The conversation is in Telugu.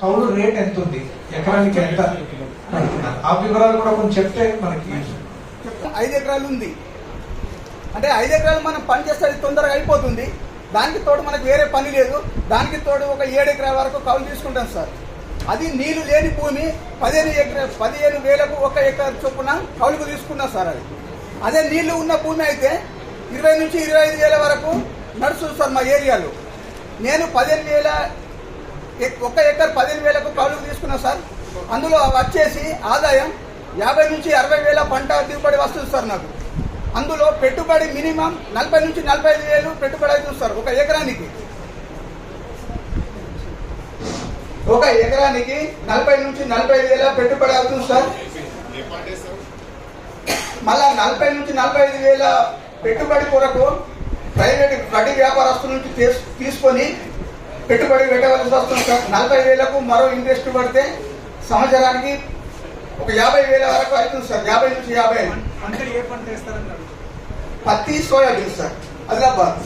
కౌలు రేట్ ఎంత ఉంది ఎకరానికి ఎంత? ఆ వివరాలు కూడా కొంచెం చెప్తే మనకి ఐదు ఎకరాలు ఉంది. అంటే ఐదు ఎకరాలు మనం పని చేస్తే అది తొందరగా అయిపోతుంది. దానికి తోడు మనకు వేరే పని లేదు. దానికి తోడు ఒక ఏడు ఎకరాల వరకు కౌలు తీసుకుంటాం సార్. అది నీళ్ళు లేని భూమి పదిహేను ఎకరా పదిహేను వేలకు ఒక ఎకర చొప్పున కౌలుకు తీసుకున్నాం సార్ అది. అదే నీళ్ళు ఉన్న భూమి అయితే ఇరవై నుంచి ఇరవై ఐదు వేల వరకు నడుస్తుంది సార్ మా ఏరియాలో. నేను పదిహేను వేల ఎక్- ఒక ఎకర్ పదిహేను వేలకు కౌలుకు తీసుకున్నాం సార్. అందులో వచ్చేసి ఆదాయం యాభై నుంచి అరవై వేల పంట దిగుబడి వస్తుంది సార్ నాకు. అందులో పెట్టుబడి మినిమం నలభై నుంచి నలభై ఐదు వేలు పెట్టుబడి అవుతుంది సార్ ఒక ఎకరానికి. ఒక ఎకరానికి నలభై నుంచి నలభై ఐదు వేల పెట్టుబడి అవుతుంది సార్. మళ్ళా నలభై నుంచి నలభై ఐదు వేల పెట్టుబడి కొరకు ప్రైవేట్ వడ్డీ వ్యాపారస్తుల నుంచి తీసుకొని పెట్టుబడి పెట్టవలసి వస్తుంది సార్ నలభై వేలకు మరో ఇంట్రెస్ట్ పడితే సంవత్సరానికి ఒక యాభై వేల వరకు అవుతుంది సార్ యాభై నుంచి యాభై ఐదు అంటే ఏ పంట వేస్తారని పత్తి సోయాబీన్ సార్ ఆదిలాబాద్